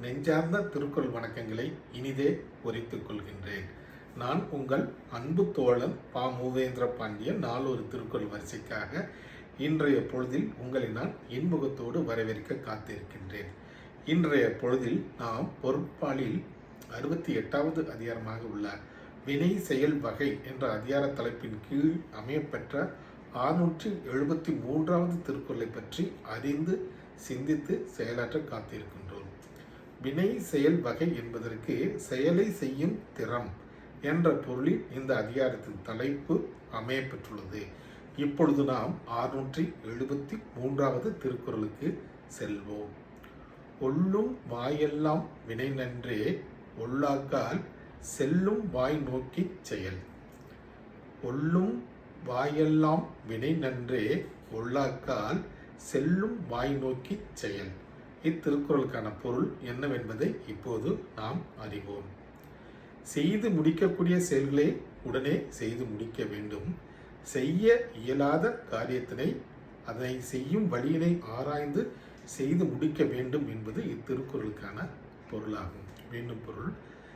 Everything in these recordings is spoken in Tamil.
நெஞ்சார்ந்த திருக்குறள் வணக்கங்களை இனிதே உரைத்துக் கொள்கின்றேன். நான் உங்கள் அன்பு தோழன் பா. மூவேந்திர பாண்டியன். நாலொரு திருக்குறள் வரிசைக்காக இன்றைய பொழுதில் உங்களை நான் இன்முகத்தோடு வரவேற்க காத்திருக்கின்றேன். இன்றைய பொழுதில் நாம் பொருட்பாலில் அறுபத்தி எட்டாவது அதிகாரமாக உள்ள வினை செயல் வகை என்ற அதிகார தலைப்பின் கீழ் அமையப்பெற்ற ஆறுநூற்றி எழுபத்தி மூன்றாவது திருக்குறளை பற்றி அறிந்து சிந்தித்து செயலாற்ற காத்திருக்கின்றோம். வினை செயல் வகை என்பதற்கு செயலை செய்யும் திறம் என்ற பொருளில் இந்த அதிகாரத்தின் தலைப்பு அமையப்பெற்றுள்ளது இப்பொழுது நாம் ஆறுநூற்றி எழுபத்தி மூன்றாவது திருக்குறளுக்கு செல்வோம். ஒல்லும் வாயெல்லாம் வினை நன்றே ஒல்லாக்கால் செல்லும் வாய் நோக்கிச் செயல். ஒல்லும் வாயெல்லாம் வினை நன்றே கொள்ளாக்கால் செல்லும் வாய் நோக்கிச் செயல். இத்திருக்குறளுக்கான பொருள் என்னவென்பதை இப்போது நாம் அறிவோம். செய்து முடிக்கக்கூடிய செயல்களை உடனே செய்து முடிக்க வேண்டும். செய்ய இயலாத காரியத்தினை அதனை செய்யும் வழியினை ஆராய்ந்து செய்து முடிக்க வேண்டும் என்பது இத்திருக்குறளுக்கான பொருளாகும். மீண்டும் பொருள்.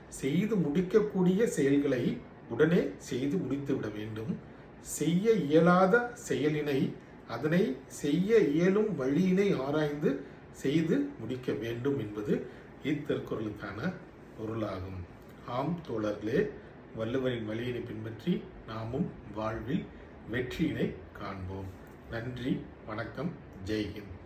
செய்து முடிக்கக்கூடிய செயல்களை உடனே செய்து முடித்து விட வேண்டும். செய்ய இயலாத செயலினை அதனை செய்ய இயலும் வழியினை ஆராய்ந்து செய்து முடிக்க வேண்டும் என்பது இத்திருக்குறளுக்கான பொருளாகும். ஆம் தோழர்களே வள்ளுவரின் வழியினை பின்பற்றி நாமும் வாழ்வில் வெற்றியினை காண்போம். நன்றி வணக்கம் ஜெய்ஹிந்த்.